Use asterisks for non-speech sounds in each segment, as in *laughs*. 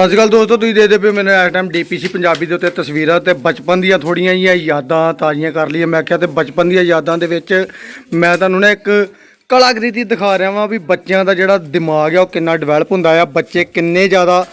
ਸਤਿ ਸ਼੍ਰੀ ਅਕਾਲ ਦੋਸਤੋ, ਤੁਸੀਂ ਦੇਖਦੇ ਪਏ ਮੈਨੂੰ ਇਸ ਟਾਈਮ ਡੀਪੀਸੀ ਪੰਜਾਬੀ ਦੇ ਉੱਤੇ ਤਸਵੀਰਾਂ ਤੇ ਬਚਪਨ ਦੀਆਂ ਥੋੜੀਆਂ ਜਿਹੀਆਂ ਯਾਦਾਂ ਤਾਜ਼ੀਆਂ ਕਰ ਲਈਆਂ। ਮੈਂ ਕਿਹਾ ਤੇ ਬਚਪਨ ਦੀਆਂ ਯਾਦਾਂ ਦੇ ਵਿੱਚ ਮੈਂ ਤੁਹਾਨੂੰ ਨਾ ਇੱਕ ਕਲਾਕ੍ਰਿਤੀ ਦਿਖਾ ਰਿਹਾ ਵਾਂ ਵੀ ਬੱਚਿਆਂ ਦਾ ਜਿਹੜਾ ਦਿਮਾਗ ਆ, ਉਹ ਕਿੰਨਾ ਡਿਵੈਲਪ ਹੁੰਦਾ ਆ। ਬੱਚੇ ਕਿੰਨੇ ਜ਼ਿਆਦਾ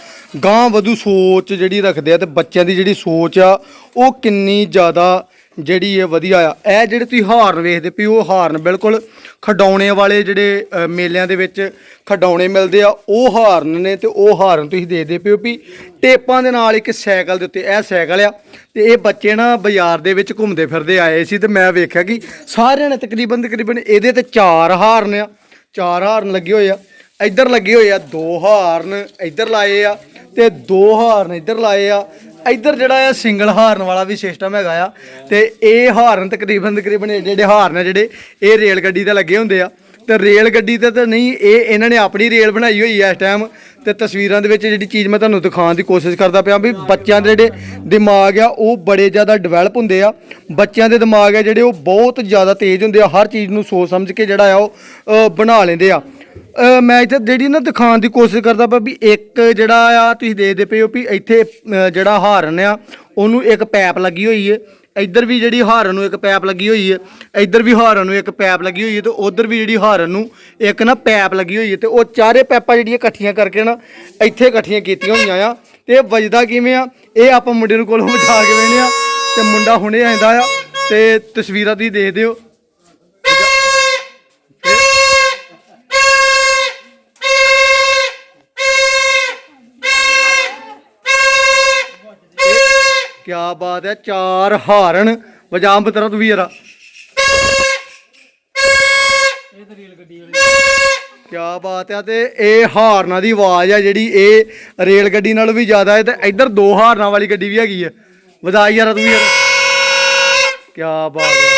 ਗਾਂ ਵਧੂ ਸੋਚ ਜਿਹੜੀ ਰੱਖਦੇ ਆ ਤੇ ਬੱਚਿਆਂ ਦੀ ਜਿਹੜੀ ਸੋਚ ਆ, ਉਹ ਕਿੰਨੀ ਜ਼ਿਆਦਾ ਜਿਹੜੀ ਇਹ ਵਧੀਆ ਆ ਇਹ ਜਿਹੜੇ ਤੁਸੀਂ ਹਾਰਨ ਵੇਖਦੇ ਪਈ ਉਹ ਹਾਰਨ ਬਿਲਕੁਲ ਖਡਾਉਣੇ ਵਾਲੇ ਜਿਹੜੇ ਅ, ਮੇਲਿਆਂ ਦੇ ਵਿੱਚ ਖਡਾਉਣੇ ਮਿਲਦੇ ਆ ਉਹ ਹਾਰਨ ਨੇ ਤੇ ਉਹ ਹਾਰਨ ਤੁਸੀਂ ਦੇਖਦੇ ਪਏ ਹੋ ਵੀ ਟੇਪਾਂ ਦੇ ਨਾਲ ਇੱਕ ਸਾਈਕਲ ਦੇ ਉੱਤੇ ਇਹ ਸਾਈਕਲ ਆ ਤੇ ਇਹ ਬੱਚੇ ਨਾ ਬਾਜ਼ਾਰ ਦੇ ਵਿੱਚ ਘੁੰਮਦੇ ਫਿਰਦੇ ਆਏ ਸੀ ਤੇ ਮੈਂ ਵੇਖਿਆ ਕਿ ਸਾਰਿਆਂ ਨੇ ਤਕਰੀਬਨ ਤਕਰੀਬਨ ਇਹਦੇ ਤੇ ਚਾਰ ਹਾਰਨ ਆ ਚਾਰ ਹਾਰਨ ਲੱਗੇ ਹੋਏ ਆ ਇੱਧਰ ਲੱਗੇ ਹੋਏ ਆ ਦੋ ਹਾਰਨ ਇੱਧਰ ਲਾਏ ਆ ਤੇ ਦੋ ਹਾਰਨ ਇੱਧਰ ਲਾਏ ਆ ਇੱਧਰ ਜਿਹੜਾ ਆ ਸਿੰਗਲ ਹਾਰਨ ਵਾਲਾ ਵੀ ਸਿਸਟਮ ਹੈਗਾ ਆ, ਤੇ ਇਹ ਹਾਰਨ ਤਕਰੀਬਨ ਤਕਰੀਬਨ ਇਹ ਜਿਹੜੇ ਹਾਰਨ ਆ ਜਿਹੜੇ, ਇਹ ਰੇਲ ਗੱਡੀ ਤੇ ਲੱਗੇ ਹੁੰਦੇ ਆ। ਤੇ ਰੇਲ ਗੱਡੀ ਤੇ ਤਾਂ ਨਹੀਂ, ਇਹ ਇਹਨਾਂ ਨੇ ਆਪਣੀ ਰੇਲ ਬਣਾਈ ਹੋਈ ਆ ਇਸ ਟਾਈਮ ਤੇ ਤਸਵੀਰਾਂ ਦੇ ਵਿੱਚ ਜਿਹੜੀ ਚੀਜ਼ ਮੈਂ ਤੁਹਾਨੂੰ ਦਿਖਾਉਣ ਦੀ ਕੋਸ਼ਿਸ਼ ਕਰਦਾ ਪਿਆ ਵੀ ਬੱਚਿਆਂ ਦੇ ਜਿਹੜੇ ਦਿਮਾਗ ਆ, ਉਹ ਬੜੇ ਜ਼ਿਆਦਾ ਡਿਵੈਲਪ ਹੁੰਦੇ ਆ। ਬੱਚਿਆਂ ਦੇ ਦਿਮਾਗ ਆ ਜਿਹੜੇ, ਉਹ ਬਹੁਤ ਜ਼ਿਆਦਾ ਤੇਜ਼ ਹੁੰਦੇ ਆ, ਹਰ ਚੀਜ਼ ਨੂੰ ਸੋਚ ਸਮਝ ਕੇ ਜਿਹੜਾ ਆ, ਉਹ ਬਣਾ ਲੈਂਦੇ ਆ। ਅ, ਮੈਂ ਇੱਥੇ ਜਿਹੜੀ ਨਾ ਦਿਖਾਉਣ ਦੀ ਕੋਸ਼ਿਸ਼ ਕਰਦਾ ਪਿਆ ਵੀ ਇੱਕ ਜਿਹੜਾ ਆ ਤੁਸੀਂ ਦੇਖਦੇ ਪਏ ਹੋ ਵੀ ਇੱਥੇ ਅ, ਜਿਹੜਾ ਹਾਰਨ ਆ ਉਹਨੂੰ ਇੱਕ ਪੈਪ ਲੱਗੀ ਹੋਈ ਹੈ ਇੱਧਰ ਵੀ ਜਿਹੜੀ ਹਾਰਨ ਨੂੰ ਇੱਕ ਪੈਪ ਲੱਗੀ ਹੋਈ ਹੈ ਇੱਧਰ ਵੀ ਹਾਰਨ ਨੂੰ ਇੱਕ ਪੈਪ ਲੱਗੀ ਹੋਈ ਹੈ ਤੇ ਉਧਰ ਵੀ ਜਿਹੜੀ ਹਾਰਨ ਨੂੰ ਇੱਕ ਨਾ ਪੈਪ ਲੱਗੀ ਹੋਈ ਹੈ ਤੇ ਉਹ ਚਾਰੇ ਪੈਪਾਂ ਜਿਹੜੀਆਂ ਇਕੱਠੀਆਂ ਕਰਕੇ ਨਾ ਇੱਥੇ ਇਕੱਠੀਆਂ ਕੀਤੀਆਂ ਹੋਈਆਂ ਆ। ਤੇ ਇਹ ਵੱਜਦਾ ਕਿਵੇਂ ਆ? ਇਹ ਆਪਾਂ ਮੁੰਡੇ ਨੂੰ ਕੋਲੋਂ ਬਿਠਾ ਕੇ ਵੇਨੇ ਆ। ਤੇ ਮੁੰਡਾ ਹੁਣੇ ਆਂਦਾ ਆ। ਤੇ ਤਸਵੀਰਾਂ ਤੁਸੀਂ ਦੇਖਦੇ ਹੋ। ਕਿਆ ਬਾਤ ਹੈ ਚਾਰ ਹਾਰਨ। ਵਜਾਮ ਬਤਰਾ ਤੂੰ ਵੀ ਯਾਰਾ ਕਿਆ ਬਾਤ ਹੈ ਤੇ ਇਹ ਹਾਰਨਾਂ ਦੀ ਆਵਾਜ਼ ਆ ਜਿਹੜੀ ਇਹ ਰੇਲ ਗੱਡੀ ਨਾਲੋਂ ਵੀ ਜ਼ਿਆਦਾ ਹੈ ਤੇ ਇੱਧਰ ਦੋ ਹਾਰਨਾਂ ਵਾਲੀ ਗੱਡੀ ਵੀ ਹੈਗੀ ਹੈ। ਵਧਾਈ ਯਾਰਾ ਤੂੰ ਵੀ ਯਾਰ ਕਿਆ ਬਾਤ ਹੈ।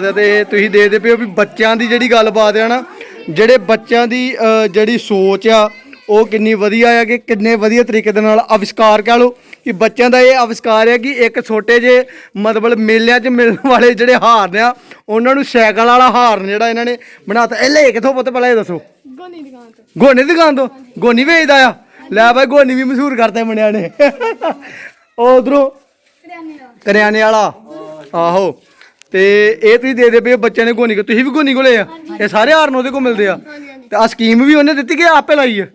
ਬਾਤ ਹੈ ਤੇ ਤੁਸੀਂ ਦੇਖਦੇ ਪਏ ਹੋ ਵੀ ਬੱਚਿਆਂ ਦੀ ਜਿਹੜੀ ਗੱਲਬਾਤ ਹੈ ਨਾ ਜਿਹੜੇ ਬੱਚਿਆਂ ਦੀ ਜਿਹੜੀ ਸੋਚ ਆ ਉਹ ਕਿੰਨੀ ਵਧੀਆ ਆ ਕਿ ਕਿੰਨੇ ਵਧੀਆ ਤਰੀਕੇ ਦੇ ਨਾਲ ਆਵਿਸ਼ਕਾਰ ਕਹ ਲਓ ਕਿ ਬੱਚਿਆਂ ਦਾ ਇਹ ਆਵਿਸ਼ਕਾਰ ਹੈ ਕਿ ਇੱਕ ਛੋਟੇ ਜੇ ਮਤਲਬ ਮੇਲਿਆਂ 'ਚ ਮਿਲਣ ਵਾਲੇ ਜਿਹੜੇ ਹਾਰਨ ਆ ਉਹਨਾਂ ਨੂੰ ਸਾਈਕਲ ਵਾਲਾ ਹਾਰਨ ਜਿਹੜਾ ਇਹਨਾਂ ਨੇ ਬਣਾਤਾ ਇਹ ਲੈ ਕਿੱਥੋਂ ਪੁੱਤ ਪਹਿਲਾਂ ਇਹ ਦੱਸੋ? ਗੋਨੀ ਦੁਕਾਨ ਤੋਂ। ਗੋਨੀ ਦੁਕਾਨ ਤੋਂ? ਗੋਨੀ ਵੇਚਦਾ ਆ? ਲੈ ਬਾਈ ਗੋਨੀ ਵੀ ਮਸ਼ਹੂਰ ਕਰਤਾ ਮੁੰਡਿਆਂ ਨੇ। ਉਹ ਉਧਰੋਂ ਕਰਿਆਨੇ ਵਾਲਾ। ਆਹੋ। ਤੇ ਇਹ ਤੁਸੀਂ ਦੇ ਦੇ ਪਏ ਹੋ ਬੱਚਿਆਂ ਨੇ ਗੋਨੀ ਕੋ ਤੁਸੀਂ ਵੀ ਗੋਨੀ ਕੋਲੇ ਆ। ਇਹ ਸਾਰੇ ਹਾਰਨ ਉਹਦੇ ਕੋ ਮਿਲਦੇ ਆ। ਤੇ ਆ ਸਕੀਮ ਵੀ ਉਹਨੇ ਦਿੱਤੀ ਕਿ ਆਪੇ ਲਾਈ ਹੈ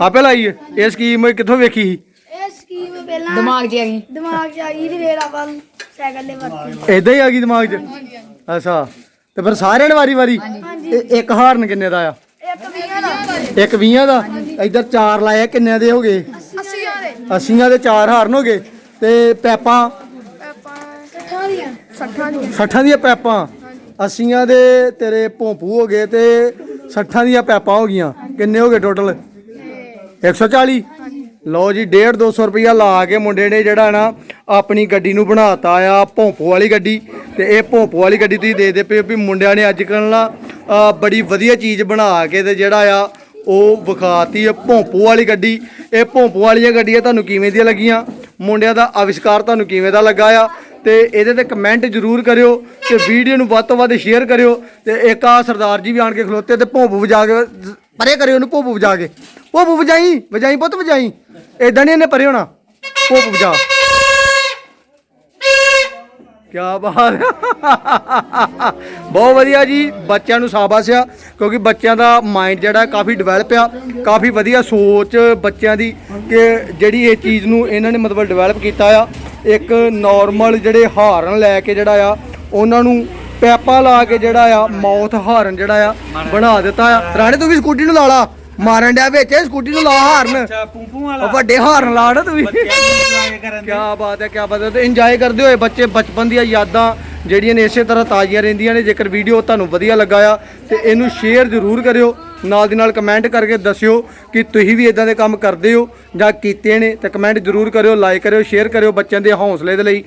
ਆਪੇ ਲਾਈ ਹੈ ਇਹ ਸਕੀਮ ਕਿੱਥੋਂ ਵੇਖੀ ਸੀ? ਇਹ ਸਕੀਮ ਪਹਿਲਾਂ ਦਿਮਾਗ 'ਚ ਆ ਗਈ। ਦਿਮਾਗ 'ਚ ਆ ਗਈ ਦੀ ਫੇਰ ਆਪਾਂ ਸਾਈਕਲ ਦੇ ਵਰਤੀ। ਏਦਾਂ ਹੀ ਆ ਗਈ ਦਿਮਾਗ 'ਚ? ਅੱਛਾ। ਤੇ ਫਿਰ ਸਾਰਿਆਂ ਨੇ ਵਾਰੀ ਵਾਰੀ? ਇਹ ਇੱਕ ਹਾਰਨ ਕਿੰਨੇ ਦਾ ਆ? ਇੱਕ ਵੀਆਂ ਦਾ। ਇੱਕ 20 ਦਾ? ਇੱਧਰ ਚਾਰ ਲਾਇਆ ਕਿੰਨੇ ਦੇ ਹੋ ਗਏ? 80 ਦੇ। 80 ਦੇ ਚਾਰ ਹਾਰਨ ਹੋ ਗਏ। ਤੇ ਪੈਪਾਂ 60 ਦੀਆਂ। 60 ਦੀਆਂ ਪੈਪਾਂ। 80 ਦੇ ਤੇਰੇ ਭੋਂਪੂ ਹੋ ਗਏ ਤੇ 60 ਦੀਆਂ ਪੈਪਾਂ ਹੋ ਗਈਆਂ। ਕਿੰਨੇ ਹੋ ਗਏ ਟੋਟਲ 140 ਲਓ ਜੀ 1.5 200 ਰੁਪਇਆ ਲਾ ਕੇ ਮੁੰਡੇ ਨੇ ਜਿਹੜਾ ਨਾ ਆਪਣੀ ਗੱਡੀ ਨੂੰ ਬਣਾਤਾ ਆ, ਭੋਂਪੂ ਵਾਲੀ ਗੱਡੀ। ਤੇ ਇਹ ਭੋਂਪੂ ਵਾਲੀ ਗੱਡੀ ਤੁਸੀਂ ਦੇਖਦੇ ਪਏ ਵੀ ਮੁੰਡਿਆਂ ਨੇ ਅੱਜ ਕੱਲ੍ਹ ਨਾ ਬੜੀ ਵਧੀਆ ਚੀਜ਼ ਬਣਾ ਕੇ ਤੇ ਜਿਹੜਾ ਆ, ਉਹ ਵਿਖਾਤੀ ਹੈ ਭੋਂਪੂ ਵਾਲੀ ਗੱਡੀ। ਇਹ ਭੋਂਪੂ ਵਾਲੀਆਂ ਗੱਡੀਆਂ ਤੁਹਾਨੂੰ ਕਿਵੇਂ ਦੀਆਂ ਲੱਗੀਆਂ? ਮੁੰਡਿਆਂ ਦਾ ਆਵਿਸ਼ਕਾਰ ਤੁਹਾਨੂੰ ਕਿਵੇਂ ਦਾ ਲੱਗਾ ਆ? ਤੇ ਇਹਦੇ ਤੇ ਕਮੈਂਟ ਜ਼ਰੂਰ ਕਰਿਓ ਤੇ ਵੀਡੀਓ ਨੂੰ ਵੱਧ ਤੋਂ ਵੱਧ ਸ਼ੇਅਰ ਕਰਿਓ ਤੇ ਇੱਕ ਆ ਸਰਦਾਰ ਜੀ ਵੀ ਆਣ ਕੇ ਖਲੋਤੇ ਤੇ ਭੋਂਪੂ ਵਜਾ ਕੇ, ਪਰੇ ਕਰਿਓ ਉਹਨੂੰ ਭੋਂਪੂ ਵਜਾ ਕੇ। ਭੋਂਪੂ ਵਜਾਈ ਵਜਾਈ ਪੁੱਤ, ਵਜਾਈ। ਏਦਾਂ ਨਹੀਂ ਇਹਨੇ ਪਰੇ ਹੋਣਾ। ਭੋਂਪੂ ਵਜਾ। ਕਿਆ ਬਾਤ। ਬਹੁਤ ਵਧੀਆ ਜੀ, ਬੱਚਿਆਂ ਨੂੰ ਸ਼ਾਬਾਸ਼ ਆ, ਕਿਉਂਕਿ ਬੱਚਿਆਂ ਦਾ ਮਾਈਂਡ ਜਿਹੜਾ ਕਾਫੀ ਡਿਵੈਲਪ ਆ, ਕਾਫੀ ਵਧੀਆ ਸੋਚ ਬੱਚਿਆਂ ਦੀ ਕਿ ਜਿਹੜੀ ਇਹ ਚੀਜ਼ ਨੂੰ ਇਹਨਾਂ ਨੇ ਮਤਲਬ ਡਿਵੈਲਪ ਕੀਤਾ ਆ। ਇੱਕ ਨਾਰਮਲ ਜਿਹੜੇ ਹਾਰਨ ਲੈ ਕੇ ਜਿਹੜਾ ਆ ਉਹਨਾਂ ਨੂੰ ਪੈਪਾ ਲਾ ਕੇ ਜਿਹੜਾ ਆ ਮਾਊਥ ਹਾਰਨ ਜਿਹੜਾ ਆ ਬਣਾ ਦਿੱਤਾ ਆ। ਰਾਣੇ ਤੂੰ ਵੀ ਸਕੂਟੀ ਨੂੰ ਲਾ ਲਾ। ਮਾਰਨ ਡਿਆ ਵਿੱਚ ਸਕੂਟੀ ਨੂੰ ਲਾ ਹਾਰਨ। ਉਹ ਵੱਡੇ ਹਾਰਨ ਲਾ ਨਾ ਤੂੰ ਵੀ। ਕਿਆ ਬਾਤ ਹੈ ਕਿਆ ਬਾਤ ਹੈ। ਤੇ ਇੰਜੋਏ ਕਰਦੇ ਹੋਏ ਬੱਚੇ ਬਚਪਨ ਦੀਆਂ ਯਾਦਾਂ ਜਿਹੜੀਆਂ ਨੇ ਇਸੇ ਤਰ੍ਹਾਂ ਤਾਜ਼ੀਆਂ ਰਹਿੰਦੀਆਂ ਨੇ, ਜੇਕਰ ਵੀਡੀਓ ਤੁਹਾਨੂੰ ਵਧੀਆ ਲੱਗਾ ਆ, ਤੇ ਇਹਨੂੰ ਸ਼ੇਅਰ ਜ਼ਰੂਰ ਕਰਿਓ, ਨਾਲ ਦੀ ਨਾਲ ਕਮੈਂਟ ਕਰਕੇ ਦੱਸਿਓ ਕਿ ਤੁਸੀਂ ਵੀ ਇਦਾਂ ਦੇ ਕੰਮ ਕਰਦੇ ਹੋ ਜਾਂ ਕੀਤੇ ਨੇ, ਤੇ ਕਮੈਂਟ ਜ਼ਰੂਰ ਕਰਿਓ ਲਾਈਕ ਕਰਿਓ ਸ਼ੇਅਰ ਕਰਿਓ ਬੱਚਿਆਂ ਦੇ ਹੌਸਲੇ ਦੇ ਲਈ।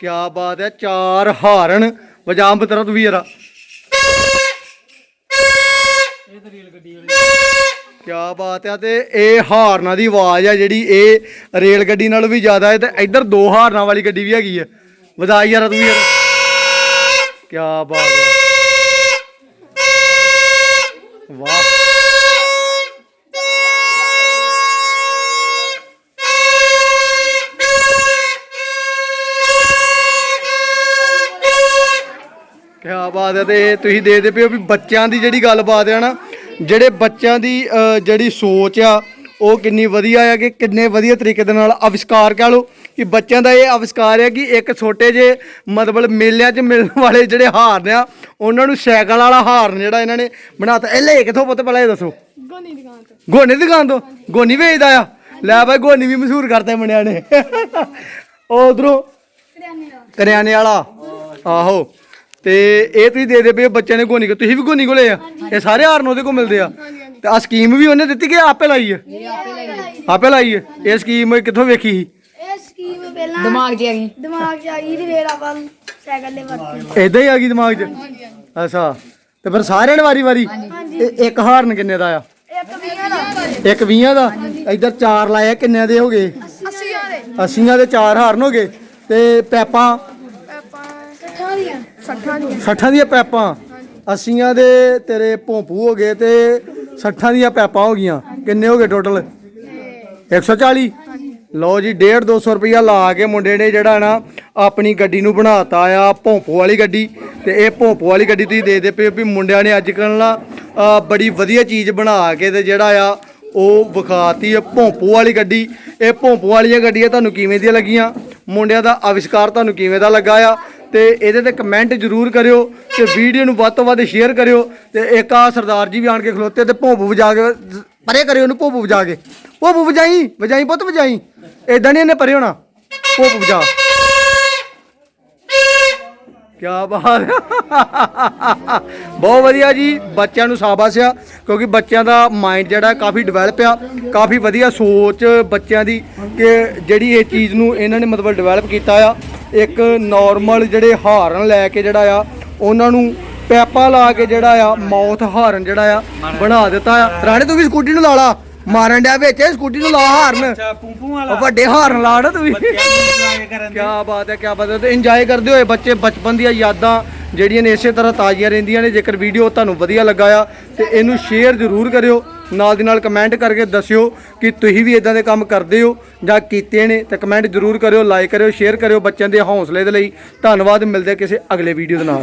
ਕੀ ਬਾਤ ਹੈ, ਚਾਰ ਹਾਰਨ ਵਜਾਮ ਬਤਰਾ ਤੂੰ ਵੀ ਯਾਰਾ ਰੇਲ ਗੱਡੀ ਵਾਲੀ। ਕੀ ਬਾਤ ਆ ਤੇ ਇਹ ਹਾਰਨਾਂ ਦੀ ਆਵਾਜ਼ ਆ ਜਿਹੜੀ ਇਹ ਰੇਲ ਗੱਡੀ ਨਾਲੋਂ ਵੀ ਜ਼ਿਆਦਾ ਹੈ ਤੇ ਇੱਧਰ ਦੋ ਹਾਰਨਾਂ ਵਾਲੀ ਗੱਡੀ ਵੀ ਹੈਗੀ ਹੈ ਵਧਾਈ ਯਾਰ ਤੂੰ ਯਾਰ। ਕਿਆ ਬਾਤ ਆ। ਵਾਹ। ਕਿਆ ਬਾਤ ਹੈ ਤੇ ਤੁਸੀਂ ਦੇਖਦੇ ਪਿਓ ਵੀ ਬੱਚਿਆਂ ਦੀ ਜਿਹੜੀ ਗੱਲਬਾਤ ਹੈ ਨਾ ਜਿਹੜੇ ਬੱਚਿਆਂ ਦੀ ਅ, ਜਿਹੜੀ ਸੋਚ ਆ ਉਹ ਕਿੰਨੀ ਵਧੀਆ ਆ ਕਿ ਕਿੰਨੇ ਵਧੀਆ ਤਰੀਕੇ ਦੇ ਨਾਲ ਅਵਿਸ਼ਕਾਰ ਕਹ ਲਓ ਕਿ ਬੱਚਿਆਂ ਦਾ ਇਹ ਅਵਿਸ਼ਕਾਰ ਹੈ ਕਿ ਇੱਕ ਛੋਟੇ ਜੇ ਮਤਲਬ ਮੇਲਿਆਂ 'ਚ ਮਿਲਣ ਵਾਲੇ ਜਿਹੜੇ ਹਾਰਨ ਆ ਉਹਨਾਂ ਨੂੰ ਸਾਈਕਲ ਵਾਲਾ ਹਾਰਨ ਜਿਹੜਾ ਇਹਨਾਂ ਨੇ ਬਣਾਤਾ। ਇਹ ਲੈ ਕਿੱਥੋਂ ਪੁੱਤ ਪਹਿਲਾਂ ਇਹ ਦੱਸੋ? ਗੋਨੀ ਦੁਕਾਨ ਤੋਂ। ਗੋਨੀ ਦੀ ਦੁਕਾਨ ਤੋਂ? ਗੋਨੀ ਵੇਚਦਾ ਆ? ਲੈ ਬਾਈ ਗੋਨੀ ਵੀ ਮਸ਼ਹੂਰ ਕਰਤਾ ਮੁੰਡਿਆਂ ਨੇ। *laughs* ਉਹ ਉਧਰੋਂ ਕਰਿਆਨੇ ਵਾਲਾ। ਆਹੋ। ਤੇ ਇਹ ਤੁਸੀਂ ਦੇ ਦੇ ਪਏ ਹੋ ਬੱਚਿਆਂ ਨੇ ਗੋਨੀ ਕੋ ਤੁਸੀਂ ਵੀ ਗੋਨੀ ਕੋਲੇ ਆ। ਇਹ ਸਾਰੇ ਹਾਰਨ ਉਹਦੇ ਕੋ ਮਿਲਦੇ ਆ। ਤੇ ਆ ਸਕੀਮ ਵੀ ਉਹਨੇ ਦਿੱਤੀ ਕਿ ਆਪੇ ਲਾਈ ਹੈ? ਆਪੇ ਲਾਈ ਹੈ। ਇਹ ਸਕੀਮ ਕਿੱਥੋਂ ਵੇਖੀ ਸੀ? ਇਹ ਸਕੀਮ ਪਹਿਲਾਂ ਦਿਮਾਗ 'ਚ ਆ ਗਈ। ਦਿਮਾਗ 'ਚ ਆਈ ਤੇ ਫੇਰ ਆਪਾਂ ਸਾਈਕਲ ਦੇ ਵਰਤੀ। ਇਦਾਂ ਹੀ ਆ ਗਈ ਦਿਮਾਗ 'ਚ? ਅੱਛਾ। ਤੇ ਫਿਰ ਸਾਰਿਆਂ ਨੇ ਵਾਰੀ ਵਾਰੀ ਇਹ ਇੱਕ ਹਾਰਨ ਕਿੰਨੇ ਦਾ ਆ? ਇੱਕ ਵੀਹਾਂ ਦਾ। ਇੱਕ 20 ਦਾ? ਇੱਧਰ ਚਾਰ ਲਾਇਆ ਕਿੰਨੇ ਦੇ ਹੋ ਗਏ? 80 ਦੇ। 80 ਦੇ ਚਾਰ ਹਾਰਨ ਹੋ ਗਏ। ਤੇ ਪੈਪਾਂ? ਆਪਾਂ 60 ਦੀਆਂ। 60 ਦੀਆਂ। 60 ਦੀਆਂ ਪੈਪਾਂ। 80 ਦੇ ਤੇਰੇ ਭੋਂਪੂ ਹੋ ਗਏ ਤੇ 60 ਦੀਆਂ ਪੈਪਾਂ ਹੋ ਗਈਆਂ। ਕਿੰਨੇ ਹੋ ਗਏ ਟੋਟਲ 140 ਲਓ ਜੀ 1.5 200 ਰੁਪਇਆ ਲਾ ਕੇ ਮੁੰਡੇ ਨੇ ਜਿਹੜਾ ਨਾ ਆਪਣੀ ਗੱਡੀ ਨੂੰ ਬਣਾਤਾ ਆ ਭੋਂਪੂ ਵਾਲੀ ਗੱਡੀ। ਤੇ ਇਹ ਭੋਂਪੂ ਵਾਲੀ ਗੱਡੀ ਤੁਸੀਂ ਦੇਖਦੇ ਪਏ ਹੋ ਵੀ ਮੁੰਡਿਆਂ ਨੇ ਅੱਜ ਕੱਲ੍ਹ ਨਾ ਬੜੀ ਵਧੀਆ ਚੀਜ਼ ਬਣਾ ਕੇ ਤੇ ਜਿਹੜਾ ਆ ਉਹ ਵਿਖਾਤੀ ਹੈ ਭੋਂਪੂ ਵਾਲੀ ਗੱਡੀ। ਇਹ ਭੋਂਪੂ ਵਾਲੀਆਂ ਗੱਡੀਆਂ ਤੁਹਾਨੂੰ ਕਿਵੇਂ ਦੀਆਂ ਲੱਗੀਆਂ? ਮੁੰਡਿਆਂ ਦਾ ਆਵਿਸ਼ਕਾਰ ਤੁਹਾਨੂੰ ਕਿਵੇਂ ਦਾ ਲੱਗਾ ਆ? ਤੇ ਇਹਦੇ ਤੇ ਕਮੈਂਟ ਜ਼ਰੂਰ ਕਰਿਓ ਤੇ ਵੀਡੀਓ ਨੂੰ ਵੱਧ ਤੋਂ ਵੱਧ ਸ਼ੇਅਰ ਕਰਿਓ ਤੇ ਇੱਕ ਆ ਸਰਦਾਰ ਜੀ ਵੀ ਆਣ ਕੇ ਖਲੋਤੇ ਤੇ ਭੋਂਪੂ ਵਜਾ ਕੇ ਪਰੇ ਕਰਿਓ ਉਹਨੂੰ ਭੋਂਪੂ ਵਜਾ ਕੇ। ਭੋਂਪੂ ਵਜਾਈ ਵਜਾਈ ਪੁੱਤ, ਵਜਾਈ। ਏਦਾਂ ਨਹੀਂ ਇਹਨੇ ਪਰੇ ਹੋਣਾ। ਭੋਂਪੂ ਵਜਾ। ਕਿਆ ਬਾਤ। ਬਹੁਤ ਵਧੀਆ ਜੀ, ਬੱਚਿਆਂ ਨੂੰ ਸ਼ਾਬਾਸ਼ ਆ, ਕਿਉਂਕਿ ਬੱਚਿਆਂ ਦਾ ਮਾਈਂਡ ਜਿਹੜਾ ਕਾਫੀ ਡਿਵੈਲਪ ਆ, ਕਾਫੀ ਵਧੀਆ ਸੋਚ ਬੱਚਿਆਂ ਦੀ ਕਿ ਜਿਹੜੀ ਇਹ ਚੀਜ਼ ਨੂੰ ਇਹਨਾਂ ਨੇ ਮਤਲਬ ਡਿਵੈਲਪ ਕੀਤਾ ਆ। ਇੱਕ ਨਾਰਮਲ ਜਿਹੜੇ ਹਾਰਨ ਲੈ ਕੇ ਜਿਹੜਾ ਆ ਉਹਨਾਂ ਨੂੰ ਪੈਪਾਂ ਲਾ ਕੇ ਜਿਹੜਾ ਆ ਮਾਊਥ ਹਾਰਨ ਜਿਹੜਾ ਆ ਬਣਾ ਦਿੱਤਾ ਆ। ਰਾਣੇ ਤੂੰ ਵੀ ਸਕੂਟੀ ਨੂੰ ਲਾ ਲਾ। ਮਾਰਨ ਡਿਆ ਵਿੱਚ ਸਕੂਟੀ ਨੂੰ ਲਾ ਹਾਰਨ। ਅੱਛਾ ਪੂੰਪੂ ਉਹ ਵਾਲਾ ਵੱਡੇ ਹਾਰਨ ਲਾ ਨਾ ਤੂੰ ਵੀ। ਕਿਆ ਬਾਤ ਹੈ ਕਿਆ ਬਾਤ ਹੈ। ਤੇ ਇੰਜੋਏ ਕਰਦੇ ਹੋਏ ਬੱਚੇ ਬਚਪਨ ਦੀਆਂ ਯਾਦਾਂ ਜਿਹੜੀਆਂ ਨੇ ਇਸੇ ਤਰ੍ਹਾਂ ਤਾਜ਼ੀਆਂ ਰਹਿੰਦੀਆਂ ਨੇ। ਜੇਕਰ ਵੀਡੀਓ ਤੁਹਾਨੂੰ ਵਧੀਆ ਲੱਗਾ ਆ ਤੇ ਇਹਨੂੰ ਸ਼ੇਅਰ ਜ਼ਰੂਰ ਕਰਿਓ। ਨਾਲ ਦੀ ਨਾਲ ਕਮੈਂਟ ਕਰਕੇ ਦੱਸਿਓ ਕਿ ਤੁਸੀਂ ਵੀ ਇਦਾਂ ਦੇ ਕੰਮ ਕਰਦੇ ਹੋ ਜਾਂ ਕੀਤੇ ਨੇ, ਤਾਂ ਕਮੈਂਟ ਜ਼ਰੂਰ ਕਰਿਓ ਲਾਈਕ ਕਰਿਓ ਸ਼ੇਅਰ ਕਰਿਓ ਬੱਚਿਆਂ ਦੇ ਹੌਸਲੇ ਦੇ ਲਈ। ਧੰਨਵਾਦ, ਮਿਲਦੇ ਕਿਸੇ ਅਗਲੇ ਵੀਡੀਓ ਦੇ ਨਾਲ।